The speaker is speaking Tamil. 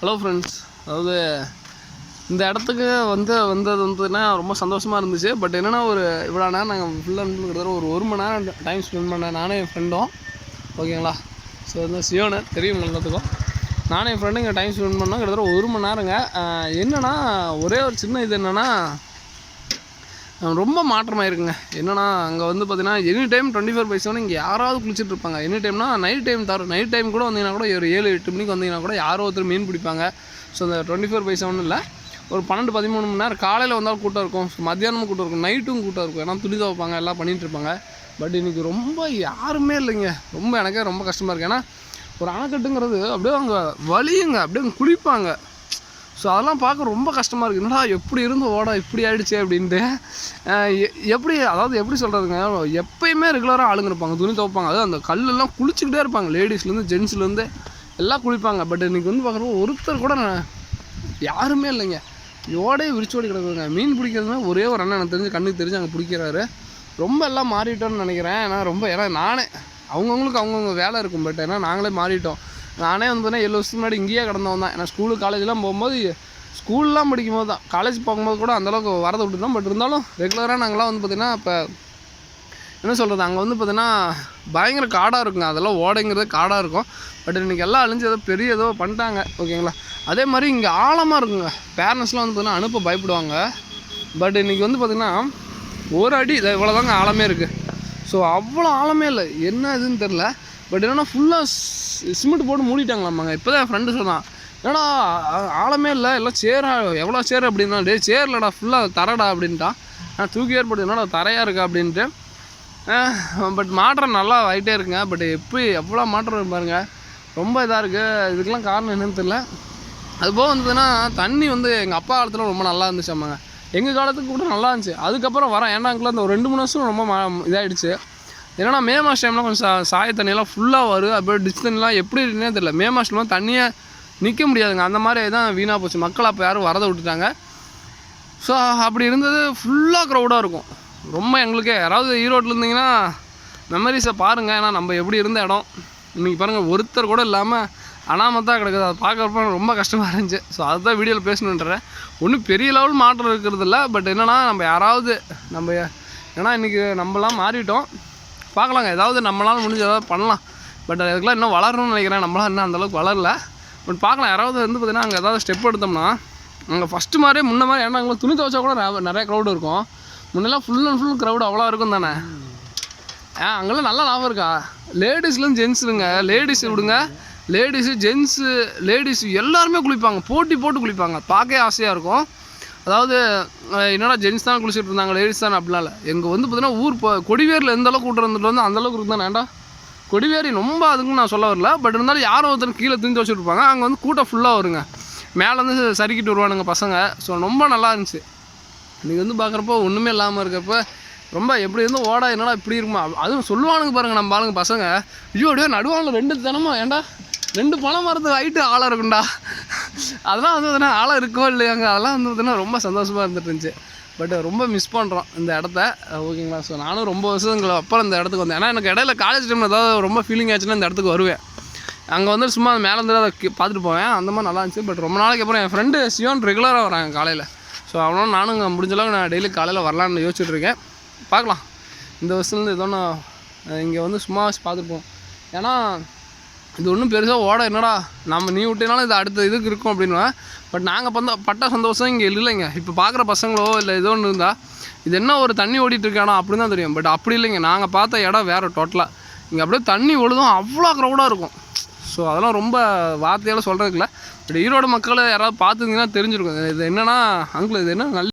ஹலோ ஃப்ரெண்ட்ஸ் அதாவது இந்த இடத்துக்கு வந்து வந்தது வந்துன்னா ரொம்ப சந்தோஷமாக இருந்துச்சு. பட் என்னென்னா ஒரு இவ்வளோ நேரம் நாங்கள் ஃபுல் அண்ட் ஃபுல் கிட்டத்தட்ட ஒரு ஒரு மணி நேரம் டைம் ஸ்பெண்ட் பண்ணேன் நானும் என் ஃப்ரெண்டும் ஓகேங்களா ஸோ வந்து சியோனு தெரியும் எல்லாத்துக்கும் நானும் என் ஃப்ரெண்டும் இங்கே டைம் ஸ்பெண்ட் பண்ணோம். கிட்டத்தட்ட ஒரு மணி நேரங்க. என்னென்னா என்னன்னா ஒரே ஒரு சின்ன இது என்னென்னா ரொம்ப மாற்றமாக இருக்குங்க என்னென்னா அங்கே வந்து பார்த்தீங்கன்னா any time twenty four by seven இங்கே யாராவது குளிச்சுட்டு இருப்பாங்க எனி டைம்னா நைட் டைம் தர நைட் டைம் கூட வந்தீங்கன்னா கூட ஒரு ஏழு எட்டு மணிக்கு வந்தீங்கன்னா கூட யாரோ ஒருத்தர் மீன் பிடிப்பாங்க. ஸோ அந்த டுவெண்ட்டி ஃபோர் பை செவன் இல்லை. ஒரு பன்னெண்டு பதிமூணு மணி நேரம் காலையில் வந்தாலும் கூட்டம் இருக்கும். மத்தியானமும் கூட்டம் இருக்கும். நைட்டும் கூட்டம் இருக்கும். ஏன்னா துணி துவைப்பாங்க எல்லாம் பண்ணிட்டு இருப்பாங்க பட் இன்றைக்கி ரொம்ப யாருமே இல்லைங்க. ரொம்ப எனக்கே ரொம்ப கஷ்டமாக இருக்குது ஏன்னா ஒரு அணைக்கட்டுங்கிறது அப்படியே அவங்க வலியுங்க. அப்படியே குளிப்பாங்க. ஸோ அதெல்லாம் பார்க்க ரொம்ப கஷ்டமாக இருக்குது என்னடா எப்படி இருந்து ஓட இப்படி ஆகிடுச்சு அப்படின்ட்டு. எப்படி அதாவது எப்படி சொல்கிறதுங்க எப்பயுமே ரெகுலராக ஆளுங்க இருப்பாங்க. துணி துவைப்பாங்க. அது அந்த கல்லெல்லாம் குளிச்சுக்கிட்டே இருப்பாங்க. லேடிஸ்லேருந்து ஜென்ஸ்லேருந்து எல்லாம் குளிப்பாங்க. பட் இன்றைக்கி வந்து பார்க்குறப்போ ஒருத்தர் கூட நான் யாருமே இல்லைங்க. ஓடே விரிச்சோடி கிடக்குதுங்க. மீன் பிடிக்கிறதுனா ஒரே ஒரு அண்ணன் எனக்கு தெரிஞ்சு கண்ணுக்கு தெரிஞ்சு அங்கே பிடிக்கிறாரு. ரொம்ப எல்லாம் மாறிட்டோம்னு நினைக்கிறேன். ஏன்னா ரொம்ப ஏன்னா நானே அவங்கவுங்களுக்கு அவங்கவுங்க வேலை இருக்கும். பட் ஏன்னா நாங்களே மாறிட்டோம். நானே வந்து பார்த்தீங்கன்னா ஏழு வருஷத்துக்கு முன்னாடி இங்கேயே கிடந்தவன் தான் ஏன்னா ஸ்கூலு காலேஜ்லாம் போகும்போது ஸ்கூல்லாம் படிக்கும்போது தான். காலேஜ் போகும்போது கூட அந்தளவுக்கு வரதை விட்டுருந்தோம் பட் இருந்தாலும் ரெகுலராக நாங்களாம் வந்து பார்த்திங்கன்னா இப்போ என்ன சொல்கிறது அங்கே வந்து பார்த்தீங்கன்னா பயங்கர காடாக இருக்குங்க. அதெல்லாம் ஓடைங்கிறது காடாக இருக்கும். பட் இன்றைக்கி எல்லாம் அழிஞ்சு ஏதோ பெரிய ஏதோ பண்ணிட்டாங்க. ஓகேங்களா? அதே மாதிரி இங்கே ஆழமாக இருக்குங்க. பேரண்ட்ஸ்லாம் வந்து பார்த்தீங்கன்னா அனுப்ப பயப்படுவாங்க. பட் இன்றைக்கி வந்து பார்த்திங்கன்னா ஒரு அடி இவ்வளோதாங்க ஆழமே இருக்குது ஸோ அவ்வளோ ஆழமே இல்லை. என்ன இதுன்னு தெரில பட் என்னென்னா ஃபுல்லாக சிமெண்ட் போட்டு மூடிட்டாங்களாமாங்க இப்போ தான் என் ஃப்ரெண்டு சொன்னான் என்னடா ஆழமே இல்லை எல்லாம் சேரா எவ்வளோ சேர் அப்படின்னா டே சேர்லடா ஃபுல்லாக தரடா அப்படின்ட்டான். நான் தூக்கி ஏற்படுது என்னடா தரையாக இருக்கா? அப்படின்ட்டு. பட் மாற்றம் நல்லா ஆகிட்டே இருக்குங்க. பட் எப்படி எவ்வளோ மாற்றம் பாருங்கள் ரொம்ப இதாக இருக்குது இதுக்கெல்லாம் காரணம் என்னன்னு தெரில அதுபோக வந்ததுன்னா தண்ணி வந்து எங்கள் அப்பா காலத்தில் ரொம்ப நல்லா இருந்துச்சு அம்மாங்க. எங்கள் காலத்துக்கு கூட நல்லா இருந்துச்சு. அதுக்கப்புறம் வரேன். ஏன்னா அங்கே அந்த ஒரு ரெண்டு மூணு வருஷம் ரொம்ப மா இதாகிடுச்சு ஏன்னா மே மாதம் டைம்லாம் கொஞ்சம் சா சாய தண்ணியெல்லாம் ஃபுல்லாக வரும் அப்படியே டிச் தண்ணிலாம் எப்படி இருக்குன்னே தெரியல. மே மாதம்லாம் தண்ணியை நிற்க முடியாதுங்க. அந்த மாதிரி தான் வீணாக போச்சு. மக்கள் அப்போ யாரும் வரதை விட்டுட்டாங்க. ஸோ அப்படி இருந்தது ஃபுல்லாக க்ரௌடாக இருக்கும். ரொம்ப எங்களுக்கு யாராவது ஈரோட்டில் இருந்தீங்கன்னா மெமரிஸை பாருங்கள் ஏன்னா நம்ம எப்படி இருந்த இடம். இன்றைக்கி பாருங்கள் ஒருத்தர் கூட இல்லாமல் அனாமத்தான் கிடக்குது. அதை பார்க்குறப்ப ரொம்ப கஷ்டமாக இருந்துச்சு. ஸோ அதுதான் வீடியோவில் பேசணுன்றேன். ஒன்றும் பெரிய லெவல் மாற்றம் இருக்கிறது இல்லை. பட் என்னென்னா நம்ம யாராவது நம்ம ஏன்னா இன்றைக்கி நம்மலாம் மாறிட்டோம். பார்க்கலாங்க. ஏதாவது நம்மளால் முடிஞ்ச ஏதாவது பண்ணலாம். பட் அதுக்கெல்லாம் இன்னும் வளரணும்னு நினைக்கிறேன். நம்மளால் இன்னும் அந்தளவுக்கு வளரல. பட் பார்க்கலாம். யாராவது வந்து பார்த்திங்கன்னா அங்கே ஏதாவது ஸ்டெப் எடுத்தோம்னா அங்கே ஃபஸ்ட்டு மாதிரியே முன்ன மாதிரி ஏன்னா அங்கே துணி துவைச்சா கூட நிறைய- க்ரௌடு இருக்கும். முன்னெல்லாம் ஃபுல் அண்ட் ஃபுல் க்ரௌடு அவ்வளோ இருக்கும் தானே? ஆ அங்கெல்லாம் நல்லா லாபம் இருக்கா? லேடிஸ்லாம் ஜென்ஸுங்க லேடிஸ் விடுங்க. லேடிஸு ஜென்ஸு லேடிஸு எல்லாருமே குளிப்பாங்க. போட்டி போட்டு குளிப்பாங்க. பார்க்கவே ஆசையாக இருக்கும். அதாவது என்னடா ஜென்ஸ் தான் குளிச்சுட்டு இருந்தாங்க லேடிஸ் தான் அப்படிலாம் இல்லை. எங்கள் வந்து பார்த்தீங்கன்னா ஊர் இப்போ கொடிவேரியில் எந்த அளவுக்கு கூட்டு வந்துட்டு வந்து அந்த அளவுக்கு இருந்தா ஏன்டா? கொடிவேரி ரொம்ப அதுக்கும் நான் சொல்ல வரல பட் இருந்தாலும் யாரோ ஒருத்தர் கீழே துணி வச்சுருப்பாங்க அங்கே வந்து கூட்டம் ஃபுல்லாக வருங்க. மேலேருந்து சறுக்கிட்டு வருவானுங்க பசங்க. ஸோ ரொம்ப நல்லா இருந்துச்சு. இன்றைக்கி வந்து பார்க்குறப்போ ஒன்றுமே இல்லாமல் இருக்கப்போ ரொம்ப எப்படி இருந்து ஓடா என்னடா இப்படி இருக்குமா? அதுவும் சொல்லுவானுங்க பாருங்கள் நம்ம ஆளுங்க பசங்க. ஐயோ அப்படியே நடுவானில் ரெண்டு தினமும் ஏன்டா? ரெண்டு பழம் மரத்துக்கு ஹைட்டு ஆளாக இருக்கும்டா. அதெல்லாம் வந்து பார்த்தீங்கன்னா ஆளாக இருக்கோ இல்லையாங்க? அதெல்லாம் வந்து பார்த்தீங்கன்னா ரொம்ப சந்தோஷமாக இருந்துட்டு இருந்துச்சு. பட் ரொம்ப மிஸ் பண்ணுறோம் இந்த இடத்த. ஓகேங்களா ஸோ நானும் ரொம்ப வருஷங்களுக்கு அப்புறம் இந்த இடத்துக்கு வந்தேன். ஏன்னா எனக்கு இடையில காலேஜ் டைமில் ஏதாவது ரொம்ப ஃபீலிங் ஆச்சுன்னா இந்த இடத்துக்கு வருவேன். அங்கே வந்து சும்மா மேலே இருந்து அதை பார்த்துட்டு போவேன். அந்த மாதிரி நல்லா இருந்துச்சு. பட் ரொம்ப நாளைக்கு அப்புறம் என் ஃப்ரெண்டு சியோன் ரெகுலராக வராங்க காலையில். ஸோ அவனும் நானும் இங்க முடிஞ்ச நான் டெய்லி காலையில் வரலான்னு யோசிச்சுட்டு இருக்கேன். பார்க்கலாம். இந்த வருஷத்துலேருந்து ஏதோ நான் இங்கே வந்து சும்மா வச்சு பார்த்துட்டு போவோம். ஏன்னா இது ஒன்றும் பெருசாக ஓட என்னடா? நம்ம நீ விட்டினாலும் இது அடுத்த இதுக்கு இருக்கும் அப்படின்னுவேன் பட் நாங்கள் பந்த பட்ட சந்தோஷம் இங்கே இல்லைங்க. இப்போ பார்க்குற பசங்களோ இல்லை ஏதோ ஒன்று இருந்தால் இது என்ன ஒரு தண்ணி ஓடிட்டுருக்கானோ அப்படின்னு தான் தெரியும். பட் அப்படி இல்லைங்க. நாங்கள் பார்த்த இடம் வேறு டோட்டலாக இங்கே அப்படியே தண்ணி ஒழுதும் அவ்வளோ க்ரௌடாக இருக்கும். ஸோ அதெல்லாம் ரொம்ப வார்த்தையால் சொல்கிறதுக்கு இல்லை. பட் ஈரோடு மக்களை யாராவது பார்த்துருந்தீங்கன்னா தெரிஞ்சிருக்கும். இது என்னென்னா அங்கிள் இது என்ன நல்ல